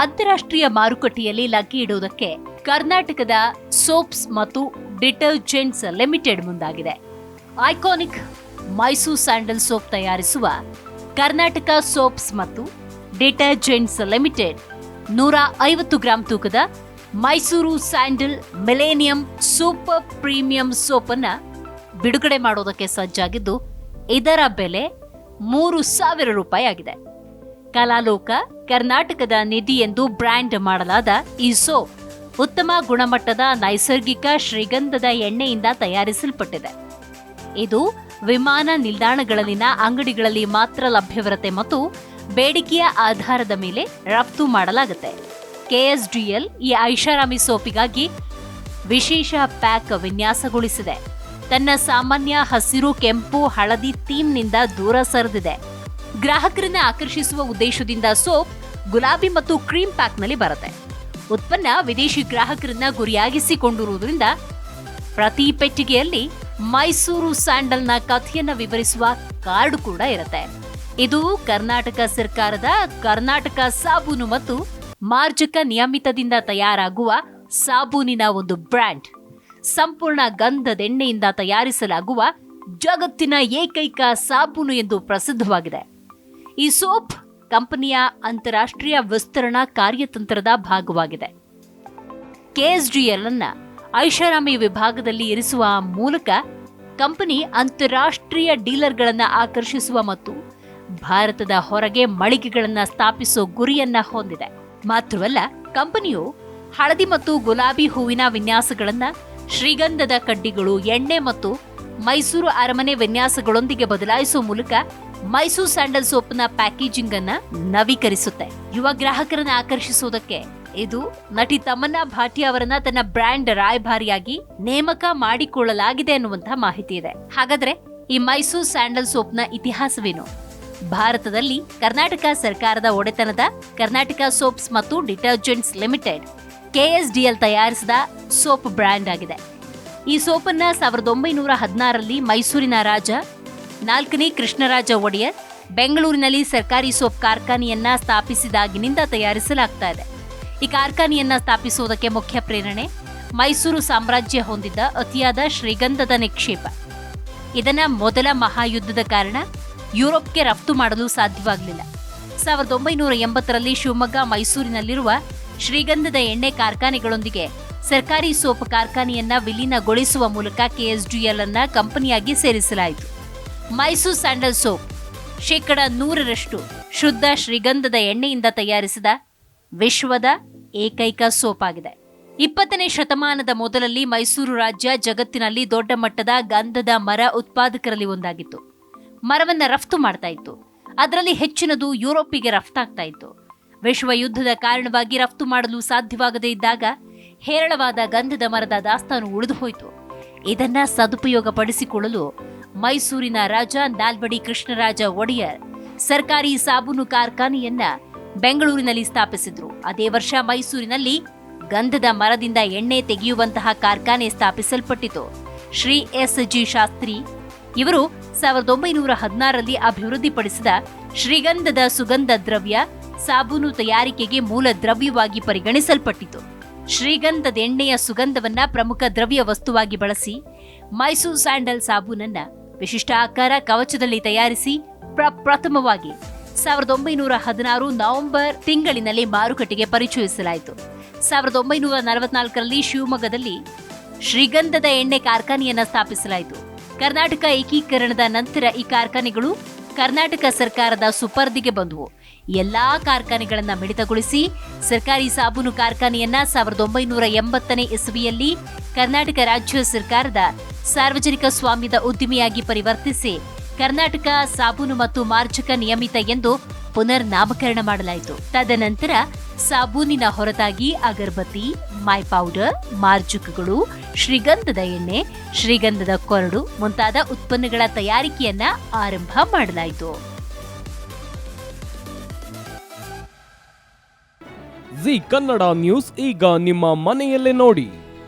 ಅಂತಾರಾಷ್ಟ್ರೀಯ ಮಾರುಕಟ್ಟೆಯಲ್ಲಿ ಲಗ್ಗೆ ಇಡುವುದಕ್ಕೆ ಕರ್ನಾಟಕದ ಸೋಪ್ಸ್ ಮತ್ತು ಡಿಟರ್ಜೆಂಟ್ಸ್ ಲಿಮಿಟೆಡ್ ಮುಂದಾಗಿದೆ. ಐಕಾನಿಕ್ ಮೈಸೂರು ಸ್ಯಾಂಡಲ್ ಸೋಪ್ ತಯಾರಿಸುವ ಕರ್ನಾಟಕ ಸೋಪ್ಸ್ ಮತ್ತು ಡಿಟರ್ಜೆಂಟ್ಸ್ ಲಿಮಿಟೆಡ್ ನೂರ ಐವತ್ತು ಗ್ರಾಂ ತೂಕದ Mysore sandal millennium super premium soap ಅನ್ನ ಬಿಡುಗಡೆ ಮಾಡೋದಕ್ಕೆ ಸಜ್ಜಾಗಿದ್ದು, ಇದರ ಬೆಲೆ ಮೂರು ಸಾವಿರ ರೂಪಾಯಿ ಆಗಿದೆ ಕಲಾಲೋಕ, ಕರ್ನಾಟಕದ ನಿಧಿ ಎಂದು ಬ್ರ್ಯಾಂಡ್ ಮಾಡಲಾದ ಈ ಸೋಪ್ ಉತ್ತಮ ಗುಣಮಟ್ಟದ ನೈಸರ್ಗಿಕ ಶ್ರೀಗಂಧದ ಎಣ್ಣೆಯಿಂದ ತಯಾರಿಸಲ್ಪಟ್ಟಿದೆ. ಇದು ವಿಮಾನ ನಿಲ್ದಾಣಗಳಲ್ಲಿನ ಅಂಗಡಿಗಳಲ್ಲಿ ಮಾತ್ರ ಲಭ್ಯವಿರುತ್ತೆ ಮತ್ತು ಬೇಡಿಕೆಯ ಆಧಾರದ ಮೇಲೆ ರಫ್ತು ಮಾಡಲಾಗುತ್ತೆ. ಕೆಎಸ್ಡಿಎಲ್ ಈ ಐಷಾರಾಮಿ ಸೋಪಿಗಾಗಿ ವಿಶೇಷ ಪ್ಯಾಕ್ ವಿನ್ಯಾಸಗೊಳಿಸಿದೆ. ತನ್ನ ಸಾಮಾನ್ಯ ಹಸಿರು, ಕೆಂಪು, ಹಳದಿ ಥೀಮ್ನಿಂದ ದೂರ ಸರಿದಿದೆ. ಗ್ರಾಹಕರನ್ನ ಆಕರ್ಷಿಸುವ ಉದ್ದೇಶದಿಂದ ಸೋಪ್, ಗುಲಾಬಿ ಮತ್ತು ಕ್ರೀಮ್ ಪ್ಯಾಕ್ನಲ್ಲಿ ಬರುತ್ತೆ. ಉತ್ಪನ್ನ ವಿದೇಶಿ ಗ್ರಾಹಕರನ್ನ ಗುರಿಯಾಗಿಸಿಕೊಂಡಿರುವುದರಿಂದ ಪ್ರತಿ ಪೆಟ್ಟಿಗೆಯಲ್ಲಿ ಮೈಸೂರು ಸ್ಯಾಂಡಲ್ನ ಕಥೆಯನ್ನ ವಿವರಿಸುವ ಕಾರ್ಡ್ ಕೂಡ ಇರುತ್ತೆ. ಇದು ಕರ್ನಾಟಕ ಸರ್ಕಾರದ ಕರ್ನಾಟಕ ಸಾಬೂನು ಮತ್ತು ಮಾರ್ಜಕ ನಿಯಮಿತದಿಂದ ತಯಾರಾಗುವ ಸಾಬೂನಿನ ಒಂದು ಬ್ರ್ಯಾಂಡ್. ಸಂಪೂರ್ಣ ಗಂಧದೆಣ್ಣೆಯಿಂದ ತಯಾರಿಸಲಾಗುವ ಜಗತ್ತಿನ ಏಕೈಕ ಸಾಬೂನು ಎಂದು ಪ್ರಸಿದ್ಧವಾಗಿದೆ. ಈ ಸೋಪ್ ಕಂಪನಿಯ ಅಂತಾರಾಷ್ಟ್ರೀಯ ವಿಸ್ತರಣಾ ಕಾರ್ಯತಂತ್ರದ ಭಾಗವಾಗಿದೆ. ಕೆಎಸ್ಡಿಎಲ್ ಅನ್ನ ಐಷಾರಾಮಿ ವಿಭಾಗದಲ್ಲಿ ಇರಿಸುವ ಮೂಲಕ ಕಂಪನಿ ಅಂತಾರಾಷ್ಟ್ರೀಯ ಡೀಲರ್ಗಳನ್ನು ಆಕರ್ಷಿಸುವ ಮತ್ತು ಭಾರತದ ಹೊರಗೆ ಮಳಿಗೆಗಳನ್ನು ಸ್ಥಾಪಿಸೋ ಗುರಿಯನ್ನ ಹೊಂದಿದೆ. ಮಾತ್ರವಲ್ಲ, ಕಂಪನಿಯು ಹಳದಿ ಮತ್ತು ಗುಲಾಬಿ ಹೂವಿನ ವಿನ್ಯಾಸಗಳನ್ನು ಶ್ರೀಗಂಧದ ಕಡ್ಡಿಗಳು, ಎಣ್ಣೆ ಮತ್ತು ಮೈಸೂರು ಅರಮನೆ ವಿನ್ಯಾಸಗಳೊಂದಿಗೆ ಬದಲಾಯಿಸುವ ಮೂಲಕ ಮೈಸೂರು ಸ್ಯಾಂಡಲ್ ಸೋಪ್ನ ಪ್ಯಾಕೇಜಿಂಗ್ ಅನ್ನ ನವೀಕರಿಸುತ್ತೆ. ಯುವ ಗ್ರಾಹಕರನ್ನ ಆಕರ್ಷಿಸುವುದಕ್ಕೆ ಇದು ನಟಿ ತಮನ್ನ ಭಾಟಿ ಅವರನ್ನ ತನ್ನ ಬ್ರ್ಯಾಂಡ್ ರಾಯಭಾರಿಯಾಗಿ ನೇಮಕ ಮಾಡಿಕೊಳ್ಳಲಾಗಿದೆ ಅನ್ನುವಂತಹ ಮಾಹಿತಿ ಇದೆ. ಹಾಗಾದ್ರೆ ಈ ಮೈಸೂರು ಸ್ಯಾಂಡಲ್ ಸೋಪ್ನ ಇತಿಹಾಸವೇನು? ಭಾರತದಲ್ಲಿ ಕರ್ನಾಟಕ ಸರ್ಕಾರದ ಒಡೆತನದ ಕರ್ನಾಟಕ ಸೋಪ್ಸ್ ಮತ್ತು ಡಿಟರ್ಜೆಂಟ್ಸ್ ಲಿಮಿಟೆಡ್, ಕೆಎಸ್ಡಿಎಲ್ ತಯಾರಿಸಿದ ಸೋಪ್ ಬ್ರ್ಯಾಂಡ್ ಆಗಿದೆ. ಈ ಸೋಪನ್ನ ಸಾವಿರದ ಒಂಬೈನೂರ ಹದಿನಾರರಲ್ಲಿ ಮೈಸೂರಿನ ರಾಜ ನಾಲ್ಕನೇ ಕೃಷ್ಣರಾಜ ಒಡೆಯರ್ ಬೆಂಗಳೂರಿನಲ್ಲಿ ಸರ್ಕಾರಿ ಸೋಪ್ ಕಾರ್ಖಾನೆಯನ್ನ ಸ್ಥಾಪಿಸಿದಾಗಿನಿಂದ ತಯಾರಿಸಲಾಗ್ತಾ ಇದೆ. ಈ ಕಾರ್ಖಾನೆಯನ್ನ ಸ್ಥಾಪಿಸುವುದಕ್ಕೆ ಮುಖ್ಯ ಪ್ರೇರಣೆ ಮೈಸೂರು ಸಾಮ್ರಾಜ್ಯ ಹೊಂದಿದ್ದ ಅತಿಯಾದ ಶ್ರೀಗಂಧದ ನಿಕ್ಷೇಪ. ಇದನ್ನ ಮೊದಲ ಮಹಾಯುದ್ಧದ ಕಾರಣ ಯುರೋಪ್ಗೆ ರಫ್ತು ಮಾಡಲು ಸಾಧ್ಯವಾಗಲಿಲ್ಲ. ಸಾವಿರದ ಒಂಬೈನೂರ ಎಂಬತ್ತರಲ್ಲಿ ಶಿವಮೊಗ್ಗ ಮೈಸೂರಿನಲ್ಲಿರುವ ಶ್ರೀಗಂಧದ ಎಣ್ಣೆ ಕಾರ್ಖಾನೆಗಳೊಂದಿಗೆ ಸರ್ಕಾರಿ ಸೋಪ್ ಕಾರ್ಖಾನೆಯನ್ನ ವಿಲೀನಗೊಳಿಸುವ ಮೂಲಕ ಕೆಎಸ್ಡಿಎಲ್ ಅನ್ನ ಕಂಪನಿಯಾಗಿ ಸೇರಿಸಲಾಯಿತು. ಮೈಸೂರು ಸ್ಯಾಂಡಲ್ ಸೋಪ್, ಶೇಕಡ ನೂರರಷ್ಟು ಶುದ್ಧ ಶ್ರೀಗಂಧದ ಎಣ್ಣೆಯಿಂದ ತಯಾರಿಸಿದ ವಿಶ್ವದ ಏಕೈಕ ಸೋಪ್ ಆಗಿದೆ. ಇಪ್ಪತ್ತನೇ ಶತಮಾನದ ಮೊದಲಲ್ಲಿ ಮೈಸೂರು ರಾಜ್ಯ ಜಗತ್ತಿನಲ್ಲಿ ದೊಡ್ಡ ಮಟ್ಟದ ಗಂಧದ ಮರ ಉತ್ಪಾದಕರಲ್ಲಿ ಒಂದಾಗಿತ್ತು. ಮರವನ್ನು ರಫ್ತು ಮಾಡ್ತಾ ಇತ್ತು. ಅದರಲ್ಲಿ ಹೆಚ್ಚಿನದು ಯುರೋಪಿಗೆ ರಫ್ತಾಗ್ತಾ ಇತ್ತು. ವಿಶ್ವ ಯುದ್ಧದ ಕಾರಣವಾಗಿ ರಫ್ತು ಮಾಡಲು ಸಾಧ್ಯವಾಗದೇ ಇದ್ದಾಗ ಹೇರಳವಾದ ಗಂಧದ ಮರದ ದಾಸ್ತಾನು ಉಳಿದು ಹೋಯಿತು. ಇದನ್ನ ಸದುಪಯೋಗಪಡಿಸಿಕೊಳ್ಳಲು ಮೈಸೂರಿನ ರಾಜ ನಾಲ್ವಡಿ ಕೃಷ್ಣರಾಜ ಒಡೆಯರ್ ಸರ್ಕಾರಿ ಸಾಬೂನು ಕಾರ್ಖಾನೆಯನ್ನ ಬೆಂಗಳೂರಿನಲ್ಲಿ ಸ್ಥಾಪಿಸಿದ್ರು. ಅದೇ ವರ್ಷ ಮೈಸೂರಿನಲ್ಲಿ ಗಂಧದ ಮರದಿಂದ ಎಣ್ಣೆ ತೆಗೆಯುವಂತಹ ಕಾರ್ಖಾನೆ ಸ್ಥಾಪಿಸಲ್ಪಟ್ಟಿತು. ಶ್ರೀ ಎಸ್ ಜಿ ಶಾಸ್ತ್ರಿ ಇವರು ಸಾವಿರದ ಒಂಬೈನೂರ ಹದಿನಾರರಲ್ಲಿ ಅಭಿವೃದ್ಧಿಪಡಿಸಿದ ಶ್ರೀಗಂಧದ ಸುಗಂಧ ದ್ರವ್ಯ ಸಾಬೂನು ತಯಾರಿಕೆಗೆ ಮೂಲ ದ್ರವ್ಯವಾಗಿ ಪರಿಗಣಿಸಲ್ಪಟ್ಟಿತು. ಶ್ರೀಗಂಧದ ಎಣ್ಣೆಯ ಸುಗಂಧವನ್ನ ಪ್ರಮುಖ ದ್ರವ್ಯ ವಸ್ತುವಾಗಿ ಬಳಸಿ ಮೈಸೂರು ಸ್ಯಾಂಡಲ್ ಸಾಬೂನನ್ನ ವಿಶಿಷ್ಟ ಆಕಾರ ಕವಚದಲ್ಲಿ ತಯಾರಿಸಿ ಪ್ರಪ್ರಥಮವಾಗಿ ಸಾವಿರದ ಒಂಬೈನೂರ ಹದಿನಾರು ನವೆಂಬರ್ ತಿಂಗಳಿನಲ್ಲಿ ಮಾರುಕಟ್ಟೆಗೆ ಪರಿಚಯಿಸಲಾಯಿತು. ಸಾವಿರದ ಒಂಬೈನೂರ ನಲವತ್ನಾಲ್ಕರಲ್ಲಿ ಶಿವಮೊಗ್ಗದಲ್ಲಿ ಶ್ರೀಗಂಧದ ಎಣ್ಣೆ ಕಾರ್ಖಾನೆಯನ್ನು ಸ್ಥಾಪಿಸಲಾಯಿತು. ಕರ್ನಾಟಕ ಏಕೀಕರಣದ ನಂತರ ಈ ಕಾರ್ಖಾನೆಗಳು ಕರ್ನಾಟಕ ಸರ್ಕಾರದ ಸುಪರ್ದಿಗೆ ಬಂದವು. ಎಲ್ಲಾ ಕಾರ್ಖಾನೆಗಳನ್ನು ಮಿಡಿತಗೊಳಿಸಿ ಸರ್ಕಾರಿ ಸಾಬೂನು ಕಾರ್ಖಾನೆಯನ್ನ ಸಾವಿರದ ಒಂಬೈನೂರ ಎಂಬತ್ತನೇ ಇಸವಿಯಲ್ಲಿ ಕರ್ನಾಟಕ ರಾಜ್ಯ ಸರ್ಕಾರದ ಸಾರ್ವಜನಿಕ ಸ್ವಾಮ್ಯದ ಉದ್ದಿಮೆಯಾಗಿ ಪರಿವರ್ತಿಸಿ ಕರ್ನಾಟಕ ಸಾಬೂನು ಮತ್ತು ಮಾರ್ಜಕ ನಿಯಮಿತ ಎಂದು ಪುನರ್ ನಾಮಕರಣ ಮಾಡಲಾಯಿತು. ತದನಂತರ ಸಾಬೂನಿನ ಹೊರತಾಗಿ ಅಗರಬತ್ತಿ, ಮೈ ಪೌಡರ್, ಮಾರ್ಜುಕಗಳು, ಶ್ರೀಗಂಧದ ಎಣ್ಣೆ, ಶ್ರೀಗಂಧದ ಕೊರಡು ಮುಂತಾದ ಉತ್ಪನ್ನಗಳ ತಯಾರಿಕೆಯನ್ನ ಆರಂಭ ಮಾಡಲಾಯಿತು. ಜಿ ಕನ್ನಡ ನ್ಯೂಸ್ ಈಗ ನಿಮ್ಮ ಮನೆಯಲ್ಲೇ ನೋಡಿ.